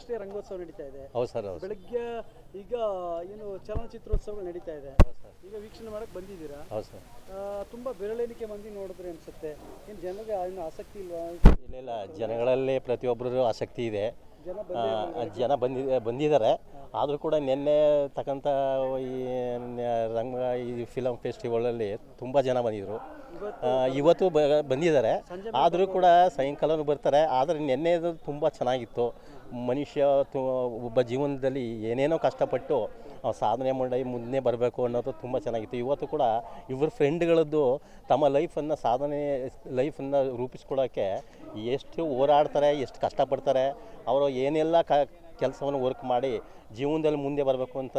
ಅಂತಾರಾಷ್ಟ್ರೀಯ ರಂಗೋತ್ಸವ ನಡೀತಾ ಇದೆ. ಹೌದು ಸರ್ ಹೌದು ಬೆಳಗ್ಗೆ ಈಗ ಏನು ಚಲನಚಿತ್ರೋತ್ಸವಗಳು ನಡೀತಾ ಇದೆ. ಈಗ ವೀಕ್ಷಣೆ ಮಾಡಕ್ ಬಂದಿದ್ದೀರಾ? ಹೌದು ಸರ್. ತುಂಬಾ ಬೆರಳೆಣಿಕೆ ಮಂದಿ ನೋಡಿದ್ರೆ ಅನ್ಸುತ್ತೆ. ಏನು ಜನರಿಗೆ ಏನು ಆಸಕ್ತಿ ಇಲ್ವಾ? ಇಲ್ಲ ಇಲ್ಲ. ಜನಗಳಲ್ಲಿ ಪ್ರತಿಯೊಬ್ಬರು ಆಸಕ್ತಿ ಇದೆ. ಜನ ಬಂದಿದೆ ಬಂದಿದ್ದಾರೆ. ಆದರೂ ಕೂಡ ನಿನ್ನೆ ತಕ್ಕಂಥ ಈ ರಂಗ ಈ ಫಿಲಮ್ ಫೆಸ್ಟಿವಲಲ್ಲಿ ತುಂಬ ಜನ ಬಂದಿದ್ದರು ಇವತ್ತು ಬಂದಿದ್ದಾರೆ. ಆದರೂ ಕೂಡ ಸಾಯಂಕಾಲನೂ ಬರ್ತಾರೆ. ಆದರೆ ನಿನ್ನೆದು ತುಂಬ ಚೆನ್ನಾಗಿತ್ತು. ಮನುಷ್ಯ ಒಬ್ಬ ಜೀವನದಲ್ಲಿ ಏನೇನೋ ಕಷ್ಟಪಟ್ಟು ಸಾಧನೆ ಮಾಡಿ ಮುಂದೆ ಬರಬೇಕು ಅನ್ನೋದು ತುಂಬ ಚೆನ್ನಾಗಿತ್ತು. ಇವತ್ತು ಕೂಡ ಇವ್ರ ಫ್ರೆಂಡ್ಗಳದ್ದು ತಮ್ಮ ಲೈಫನ್ನು ಸಾಧನೆ ಲೈಫನ್ನು ರೂಪಿಸ್ಕೊಳ್ಳೋಕ್ಕೆ ಎಷ್ಟು ಹೋರಾಡ್ತಾರೆ, ಎಷ್ಟು ಕಷ್ಟಪಡ್ತಾರೆ, ಅವರು ಏನೆಲ್ಲ ಕ, ಕೆಲಸವನ್ನು ವರ್ಕ್ ಮಾಡಿ ಜೀವನದಲ್ಲಿ ಮುಂದೆ ಬರಬೇಕು ಅಂತ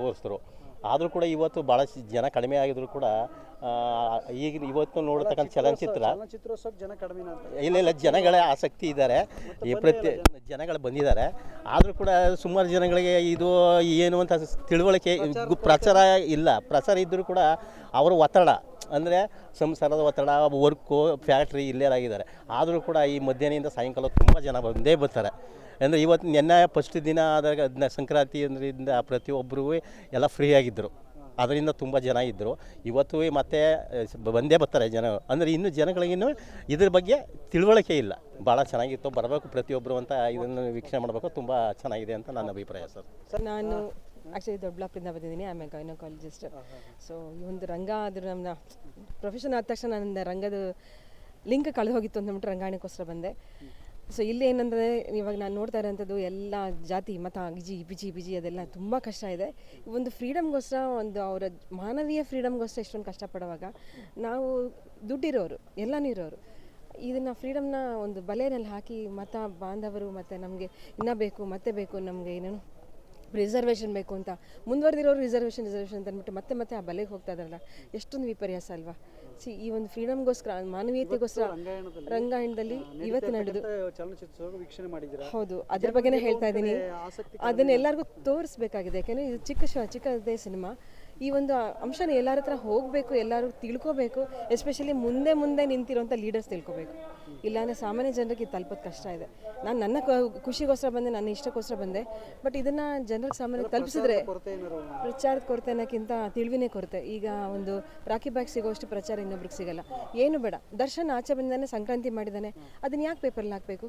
ತೋರಿಸಿದ್ರು. ಆದರೂ ಕೂಡ ಇವತ್ತು ಭಾಳ ಜನ ಕಡಿಮೆ ಆಗಿದ್ರು ಕೂಡ ಈಗ ಇವತ್ತು ನೋಡತಕ್ಕಂಥ ಚಲನಚಿತ್ರ ಜನ ಕಡಿಮೆ ಇಲ್ಲ ಇಲ್ಲ ಜನಗಳೇ ಆಸಕ್ತಿ ಇದ್ದಾರೆ. ಈ ಪ್ರತಿ ಜನಗಳು ಬಂದಿದ್ದಾರೆ. ಆದರೂ ಕೂಡ ಸುಮಾರು ಜನಗಳಿಗೆ ಇದು ಏನು ಅಂತ ತಿಳುವಳಿಕೆ ಪ್ರಚಾರ ಇಲ್ಲ. ಪ್ರಚಾರ ಇದ್ದರೂ ಕೂಡ ಅವರ ಒತ್ತಡ. ಅಂದರೆ ಸಂಸಾರದ ಒತ್ತಡ, ವರ್ಕು, ಫ್ಯಾಕ್ಟ್ರಿ ಇಲ್ಲೇರಾಗಿದ್ದಾರೆ ಆದರೂ ಕೂಡ ಈ ಮಧ್ಯಾಹ್ನದಿಂದ ಸಾಯಂಕಾಲ ತುಂಬ ಜನ ಬಂದೇ ಬರ್ತಾರೆ. ಅಂದರೆ ಇವತ್ತು ನೆನ್ನೆ ಫಸ್ಟ್ ದಿನ ಆದಾಗ ಸಂಕ್ರಾಂತಿ ಅಂದ್ರಿಂದ ಪ್ರತಿಯೊಬ್ಬರೂ ಎಲ್ಲ ಫ್ರೀ ಆಗಿದ್ದರು ಅದರಿಂದ ತುಂಬ ಜನ ಇದ್ದರು ಇವತ್ತು ಮತ್ತೆ ಬಂದೇ ಬರ್ತಾರೆ ಜನ. ಅಂದರೆ ಇನ್ನು ಜನಗಳಿಗಿನ್ನೂ ಇದ್ರ ಬಗ್ಗೆ ತಿಳುವಳಿಕೆ ಇಲ್ಲ. ಭಾಳ ಚೆನ್ನಾಗಿತ್ತು. ಬರಬೇಕು ಪ್ರತಿಯೊಬ್ಬರು ಅಂತ ಇದನ್ನು ವೀಕ್ಷಣೆ ಮಾಡಬೇಕು. ತುಂಬ ಚೆನ್ನಾಗಿದೆ ಅಂತ ನನ್ನ ಅಭಿಪ್ರಾಯ ಸರ್. ನಾನು ಆ್ಯಕ್ಚುಲಿ ದೊಡ್ಡಬಳ್ಳಾಪುರದಿಂದ ಬಂದಿದ್ದೀನಿ. ಆಮೇಲೆ ಗೈನಕಾಲಜಿಸ್ಟ್ ಸೊ ಈ ಒಂದು ರಂಗ ಆದರೂ ನಮ್ಮ ಪ್ರೊಫೆಷನ್ ಆದ ತಕ್ಷಣ ನನ್ನ ರಂಗದ ಲಿಂಕ್ ಕಳೆದು ಹೋಗಿತ್ತು ಅಂತ ಅಂದ್ಬಿಟ್ಟು ರಂಗಾಯಣಕ್ಕೋಸ್ಕರ ಬಂದೆ. ಸೊ ಇಲ್ಲಿ ಏನಂದರೆ ಇವಾಗ ನಾನು ನೋಡ್ತಾ ಇರೋಂಥದ್ದು ಎಲ್ಲ ಜಾತಿ ಮತ ಗಿಜಿ ಬಿಜಿ ಬಿಜಿ ಅದೆಲ್ಲ ತುಂಬ ಕಷ್ಟ ಇದೆ. ಈ ಒಂದು ಫ್ರೀಡಮ್ಗೋಸ್ಕರ ಒಂದು ಅವರ ಮಾನವೀಯ ಫ್ರೀಡಮ್ಗೋಸ್ಕರ ಇಷ್ಟೊಂದು ಕಷ್ಟಪಡುವಾಗ ನಾವು ದುಡ್ಡಿರೋರು ಎಲ್ಲನೂ ಇರೋರು. ಇದನ್ನು ಫ್ರೀಡಮ್ನ ಒಂದು ಬಲೆಯಲ್ಲಿ ಹಾಕಿ ಮತ ಬಾಂಧವರು ಮತ್ತು ನಮಗೆ ಇನ್ನೂ ಬೇಕು ಮತ್ತೆ ಬೇಕು ನಮಗೆ ಏನೇನು ರಿಸರ್ವೇಷನ್ ಬೇಕು ಅಂತ. ಮುಂದುವರೆದಿರೋರು ರಿಸರ್ವೇಷನ್ ರಿಸರ್ವೇಷನ್ ಅಂತ ಅಂದ್ಬಿಟ್ಟು ಮತ್ತೆ ಮತ್ತೆ ಆ ಬಲೆಗೆ ಹೋಗ್ತಾ ಇದಾರಲ್ಲ ಎಷ್ಟೊಂದು ವಿಪರ್ಯಾಸ ಅಲ್ವಾ? ಸಿ ಈ ಒಂದು ಫ್ರೀಡಮ್ಗೋಸ್ಕರ ಮಾನವೀಯತೆಗೋಸ್ಕರ ರಂಗಾಯಣದಲ್ಲಿ ಇವತ್ತು ನಡೆದು ಹೌದು ಅದ್ರ ಬಗ್ಗೆನೇ ಹೇಳ್ತಾ ಇದ್ದೀನಿ. ಅದನ್ನ ಎಲ್ಲರಿಗೂ ತೋರಿಸ್ಬೇಕಾಗಿದೆ. ಯಾಕೆಂದರೆ ಇದು ಚಿಕ್ಕ ಚಿಕ್ಕದೇ ಸಿನಿಮಾ. ಈ ಒಂದು ಅಂಶನ ಎಲ್ಲರ ಹತ್ರ ಹೋಗಬೇಕು ಎಲ್ಲರೂ ತಿಳ್ಕೋಬೇಕು ಎಸ್ಪೆಷಲಿ ಮುಂದೆ ಮುಂದೆ ನಿಂತಿರುವಂಥ ಲೀಡರ್ಸ್ ತಿಳ್ಕೋಬೇಕು. ಇಲ್ಲಾಂದರೆ ಸಾಮಾನ್ಯ ಜನರಿಗೆ ಇದು ತಲುಪೋದು ಕಷ್ಟ ಇದೆ. ನಾನು ನನ್ನ ಖುಷಿಗೋಸ್ಕರ ಬಂದೆ ನನ್ನ ಇಷ್ಟಕ್ಕೋಸ್ಕರ ಬಂದೆ ಬಟ್ ಇದನ್ನು ಜನರಿಗೆ ಸಾಮಾನ್ಯ ತಲುಪಿಸಿದ್ರೆ ಪ್ರಚಾರದ ಕೊರತೆ ಅನ್ನೋಕ್ಕಿಂತ ತಿಳಿವಿನೇ ಕೊರತೆ. ಈಗ ಒಂದು ರಾಖಿ ಬ್ಯಾಗ್ ಸಿಗೋಷ್ಟು ಪ್ರಚಾರ ಇನ್ನೊಬ್ರಿಗೆ ಸಿಗಲ್ಲ. ಏನು ಬೇಡ ದರ್ಶನ್ ಆಚೆ ಬಂದಾನೆ ಸಂಕ್ರಾಂತಿ ಮಾಡಿದ್ದಾನೆ ಅದನ್ನ ಯಾಕೆ ಪೇಪರಲ್ಲಿ ಹಾಕಬೇಕು?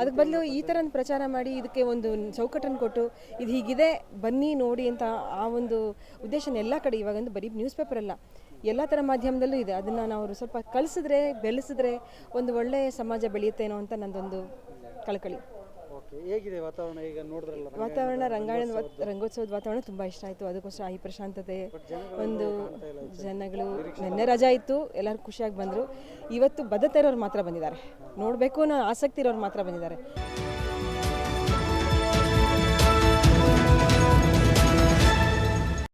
ಅದಕ್ಕೆ ಬದಲು ಈ ಥರ ಒಂದು ಪ್ರಚಾರ ಮಾಡಿ ಇದಕ್ಕೆ ಒಂದು ಚೌಕಟ್ಟನ್ನು ಕೊಟ್ಟು ಇದು ಹೀಗಿದೆ ಬನ್ನಿ ನೋಡಿ ಅಂತ ಆ ಒಂದು ಉದ್ದೇಶನ ಎಲ್ಲ ಕಡೆ ಇವಾಗಂದು ಬರೀ ನ್ಯೂಸ್ ಪೇಪರ್ ಅಲ್ಲ. ಎಲ್ಲ ಥರ ಮಾಧ್ಯಮದಲ್ಲೂ ಇದೆ. ಅದನ್ನು ನಾವು ಸ್ವಲ್ಪ ಕಲಿಸಿದ್ರೆ ಬೆಳೆಸಿದ್ರೆ ಒಂದು ಒಳ್ಳೆಯ ಸಮಾಜ ಬೆಳೆಯುತ್ತೇನೋ ಅಂತ ನಂದೊಂದು ಕಳಕಳಿ. ಹೇಗಿದೆ ವಾತಾವರಣ ಈಗ ನೋಡಿದ್ರಲ್ಲ ವಾತಾವರಣ ರಂಗಾಯಣ ವಾತ್- ರಂಗೋತ್ಸವದ ವಾತಾವರಣ ತುಂಬ ಇಷ್ಟ ಆಯಿತು. ಅದಕ್ಕೋಸ್ಕರ ಈ ಪ್ರಶಾಂತತೆ ಒಂದು ಜನಗಳು ನಿನ್ನೆ ರಜಾ ಇತ್ತು. ಎಲ್ಲರೂ ಖುಷಿಯಾಗಿ ಬಂದರು. ಇವತ್ತು ಬದ್ಧತೆ ಇರೋರು ಮಾತ್ರ ಬಂದಿದ್ದಾರೆ. ನೋಡಬೇಕು ಅನ್ನೋ ಆಸಕ್ತಿ ಇರೋರು ಮಾತ್ರ ಬಂದಿದ್ದಾರೆ.